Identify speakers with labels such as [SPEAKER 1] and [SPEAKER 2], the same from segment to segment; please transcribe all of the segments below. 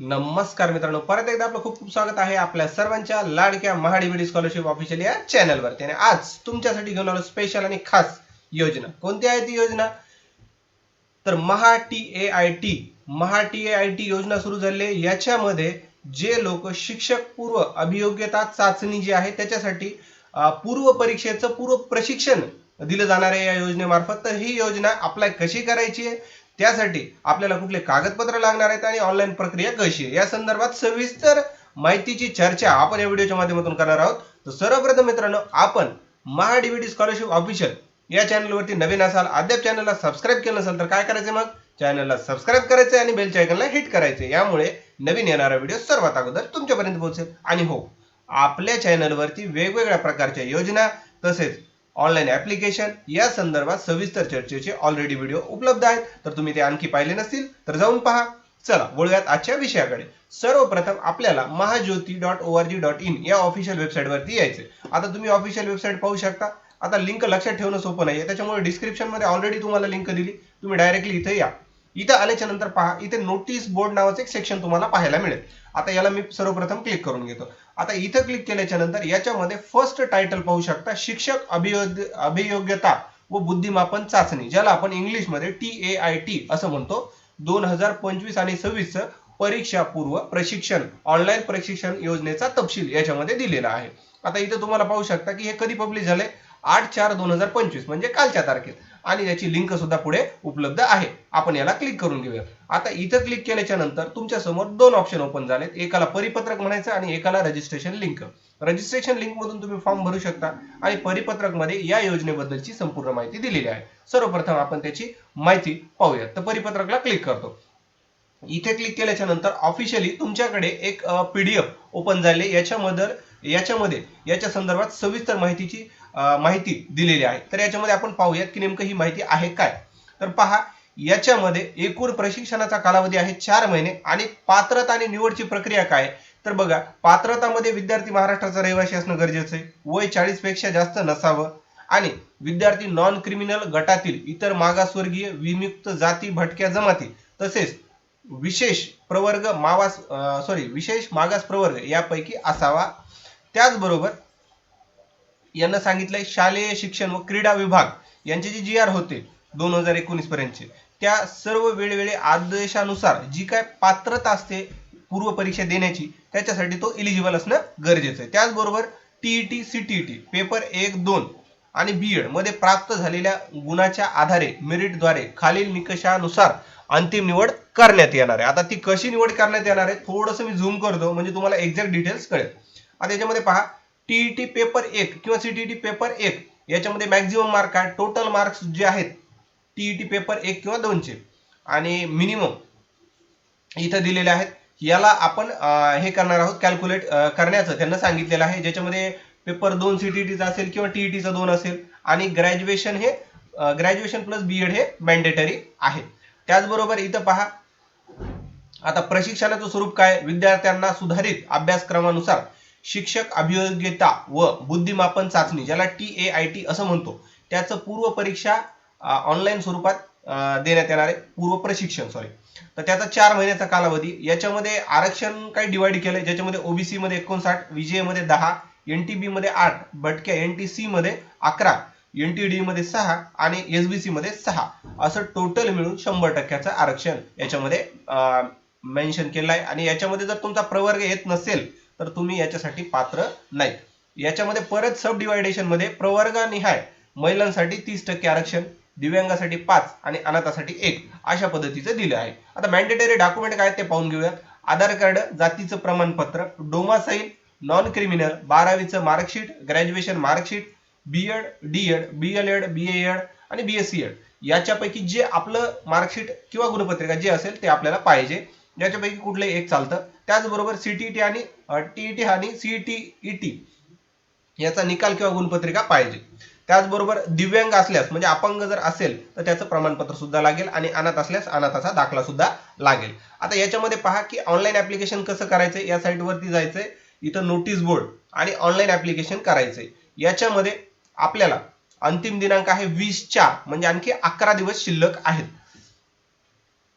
[SPEAKER 1] नमस्कार मित्रांनो परत एकदा आपलं खूप खूप स्वागत आहे आपल्या सर्वांच्या लाडक्या महाडीबीडी स्कॉलरशिप ऑफिशियल या चॅनलवरती आणि आज तुमच्यासाठी घेऊन आलो स्पेशल आणि खास योजना. कोणती आहे ती योजना? तर Maha T A I T Maha T A I T योजना सुरू झाली आहे. याच्यामध्ये जे लोक शिक्षक पूर्व अभियोग्यता चाचणी जी आहे त्याच्यासाठी पूर्व परीक्षेचं पूर्व प्रशिक्षण दिलं जाणार आहे या योजनेमार्फत. तर ही योजना अप्लाय कशी करायची आहे? त्यासाठी आपल्याला कुठले कागदपत्र लागणार आहेत आणि ऑनलाईन प्रक्रिया कशी आहे? या संदर्भात सविस्तर माहितीची चर्चा आपण या व्हिडिओच्या माध्यमातून करणार आहोत. तर सर्वप्रथम मित्रांनो आपण महा डीबीटी स्कॉलरशिप ऑफिशियल या चॅनलवरती नवीन असाल अद्याप चॅनलला सबस्क्राईब केलं नसेल तर काय करायचं मग? चॅनलला सबस्क्राईब करायचं आणि बेलच्या आयकनला हिट करायचं. यामुळे नवीन येणारा व्हिडिओ सर्वात अगोदर तुमच्यापर्यंत पोहोचेल. आणि हो आपल्या चॅनलवरती वेगवेगळ्या प्रकारच्या योजना तसेच ऑनलाईन ऍप्लिकेशन या संदर्भात सविस्तर चर्चेचे ऑलरेडी व्हिडिओ उपलब्ध आहेत. तर तुम्ही ते आणखी पाहिले नसतील तर जाऊन पहा. चला वळूयात आजच्या विषयाकडे. सर्वप्रथम आपल्याला Mahajyoti dot O R G dot in या ऑफिशियल वेबसाईटवरती यायचे आता तुम्ही ऑफिशियल वेबसाईट पाहू शकता. आता लिंक लक्षात ठेवणं सोपं नाहीये. त्याच्यामुळे डिस्क्रिप्शनमध्ये ऑलरेडी तुम्हाला लिंक दिली. तुम्ही डायरेक्टली इथे या. इथं आल्याच्यानंतर पहा इथे नोटीस बोर्ड नावाचं एक सेक्शन तुम्हाला पाहायला मिळेल. आता याला मी सर्वप्रथम क्लिक करून घेतो. आता इथं क्लिक केल्याच्यानंतर याच्यामध्ये फर्स्ट टायटल पाहू शकता शिक्षक अभियोग्य अभियोग्यता व बुद्धिमापन चाचणी ज्याला आपण इंग्लिशमध्ये टी ए आय टी असं म्हणतो. दोन हजार पंचवीस आणि सव्वीस परीक्षा पूर्व प्रशिक्षण ऑनलाईन प्रशिक्षण योजनेचा तपशील याच्यामध्ये दिलेला आहे. आता इथं तुम्हाला पाहू शकता की हे कधी पब्लिश झाले? आठ चार दोन हजार पंचवीस म्हणजे कालच्या तारखेत. आणि याची लिंक सुद्धा पुढे उपलब्ध आहे. आपण याला क्लिक करून घेऊया. आता इथं क्लिक केल्याच्यानंतर तुमच्यासमोर दोन ऑप्शन ओपन झालेत. एकाला परिपत्रक म्हणायचं आणि एकाला रजिस्ट्रेशन लिंक रजिस्ट्रेशन लिंक मधून तुम्ही फॉर्म भरू शकता आणि परिपत्रकमध्ये या योजनेबद्दलची संपूर्ण माहिती दिलेली आहे. सर्वप्रथम आपण त्याची माहिती पाहूया तर परिपत्रकला क्लिक करतो. इथे क्लिक केल्याच्यानंतर ऑफिशियली तुमच्याकडे एक पीडीएफ ओपन झाले. याच्यामध्ये याच्यामध्ये याच्या संदर्भात सविस्तर माहितीची माहिती दिलेली आहे. तर याच्यामध्ये आपण पाहूयात की नेमकं ही माहिती आहे काय? तर पहा याच्यामध्ये एकूण प्रशिक्षणाचा कालावधी आहे चार महिने आणि पात्रता आणि निवडची प्रक्रिया काय? तर बघा पात्रतामध्ये विद्यार्थी महाराष्ट्राचा रहिवासी असणं गरजेचं आहे. वय चाळीसपेक्षा जास्त नसावं आणि विद्यार्थी नॉन क्रिमिनल गटातील इतर मागासवर्गीय विमुक्त जाती भटक्या जमाती तसेच विशेष प्रवर्ग मावास सॉरी विशेष मागास प्रवर्ग यापैकी असावा. त्याचबरोबर यांना सांगितलंय शालेय शिक्षण व क्रीडा विभाग यांचे जे जी आर होते दोन हजार एकोणीस पर्यंतचे त्या सर्व वेळोवेळी आदेशानुसार जी काय पात्रता असते पूर्व परीक्षा देण्याची त्याच्यासाठी तो इलिजिबल असणं गरजेचं आहे. त्याचबरोबर टीईटी सीटीईटी पेपर एक दोन आणि बीएडमध्ये प्राप्त झालेल्या गुणाच्या आधारे मेरिटद्वारे खालील निकषानुसार अंतिम निवड करण्यात येणार आहे. आता ती कशी निवड करण्यात येणार आहे थोडंसं मी झूम करतो म्हणजे तुम्हाला एक्झॅक्ट डिटेल्स कळेल. आता याच्यामध्ये पहा टीईटी पेपर एक किंवा सीटीईटी पेपर एक याच्यामध्ये मॅक्झिमम मार्क आहे. टोटल मार्क्स जे आहेत टीईटी पेपर एक किंवा दोनचे. आणि मिनिमम इथं दिलेले आहेत. याला आपण हे करणार आहोत कॅल्क्युलेट करण्याचं. त्यांना सांगितलेलं आहे ज्याच्यामध्ये पेपर दोन सीटीईटीचा असेल किंवा टीईटीचा दोन असेल. आणि ग्रॅज्युएशन हे ग्रॅज्युएशन प्लस बीएड हे मॅन्डेटरी आहे. त्याचबरोबर इथं पहा आता प्रशिक्षणाचं स्वरूप काय? विद्यार्थ्यांना सुधारित अभ्यासक्रमानुसार शिक्षक अभियोग्यता व बुद्धिमापन चाचणी ज्याला टी ए आय टी असं म्हणतो त्याचं पूर्व परीक्षा ऑनलाईन स्वरूपात देण्यात येणार आहे. पूर्व प्रशिक्षण सॉरी तर त्याचा चार महिन्याचा कालावधी. याच्यामध्ये आरक्षण काही डिवाइड केलंय. ज्याच्यामध्ये ओबीसी मध्ये एकोणसाठ विजयमध्ये दहा एनटीबी मध्ये आठ भटक्या एनटीसी मध्ये अकरा एनटीडी मध्ये सहा आणि एसबीसी मध्ये सहा. असं टोटल मिळून शंभर टक्क्याचं आरक्षण याच्यामध्ये मेन्शन केलं आहे आणि याच्यामध्ये जर तुमचा प्रवर्ग येत नसेल तर तुम्ही याच्यासाठी पात्र नाही. याच्यामध्ये परत सब डिवायडेशनमध्ये प्रवर्गानिहाय महिलांसाठी तीस टक्के आरक्षण दिव्यांगासाठी पाच आणि अनाथासाठी एक अशा पद्धतीचं दिलं आहे. आता मॅन्डेटरी डॉक्युमेंट काय ते पाहून घेऊयात. आधार कार्ड जातीचं प्रमाणपत्र डोमासाईल नॉन क्रिमिनल बारावीचं marksheet graduation marksheet BEd DEd B Ed आणि बीएससी एड याच्यापैकी जे आपलं मार्कशीट किंवा गुणपत्रिका जे असेल ते आपल्याला पाहिजे. याच्यापैकी कुठलंही एक चालतं. त्याचबरोबर सीटीईटी आणि टीईटी आणि सीटीईटी याचा निकाल किंवा गुणपत्रिका पाहिजे. त्याचबरोबर दिव्यांग असल्यास म्हणजे अपंग जर असेल तर त्याचं प्रमाणपत्र सुद्धा लागेल आणि अनाथ असल्यास अनाथाचा दाखला सुद्धा लागेल. आता याच्यामध्ये पहा की ऑनलाईन ऍप्लिकेशन कसं करायचंय? या साईटवरती जायचंय. इथं नोटीस बोर्ड आणि ऑनलाईन ऍप्लिकेशन करायचंय. याच्यामध्ये आपल्याला अंतिम दिनांक आहे वीस चार म्हणजे आणखी अकरा दिवस शिल्लक आहेत.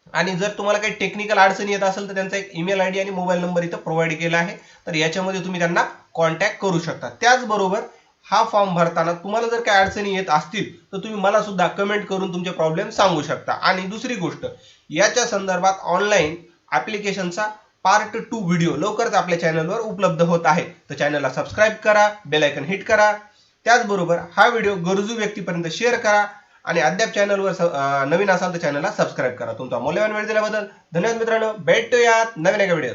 [SPEAKER 1] आणि जर तुम्हाला काही टेक्निकल अडचणी येत असेल तर त्यांचा एक ईमेल आय डी आणि मोबाईल नंबर इथं प्रोव्हाइड केला आहे. तर याच्यामध्ये तुम्ही त्यांना कॉन्टॅक्ट करू शकता. त्याचबरोबर हा फॉर्म भरताना तुम्हाला जर काही अडचणी येत असतील तर तुम्ही मला सुद्धा कमेंट करून तुमचे प्रॉब्लेम सांगू शकता. आणि दुसरी गोष्ट याच्या संदर्भात ऑनलाईन ॲप्लिकेशनचा पार्ट टू व्हिडिओ लवकरच आपल्या चॅनलवर उपलब्ध होत आहे. तर चॅनलला सबस्क्राईब करा बेलायकन हिट करा. त्याचबरोबर हा व्हिडिओ गरजू व्यक्तीपर्यंत शेअर करा. आणि अद्याप चॅनलवर नवीन असाल तर चॅनलला सबस्क्राईब करा. तुमचा मौल्यवान वेळ दिल्याबद्दल धन्यवाद मित्रांनो. भेटूयात नवीन एका व्हिडिओ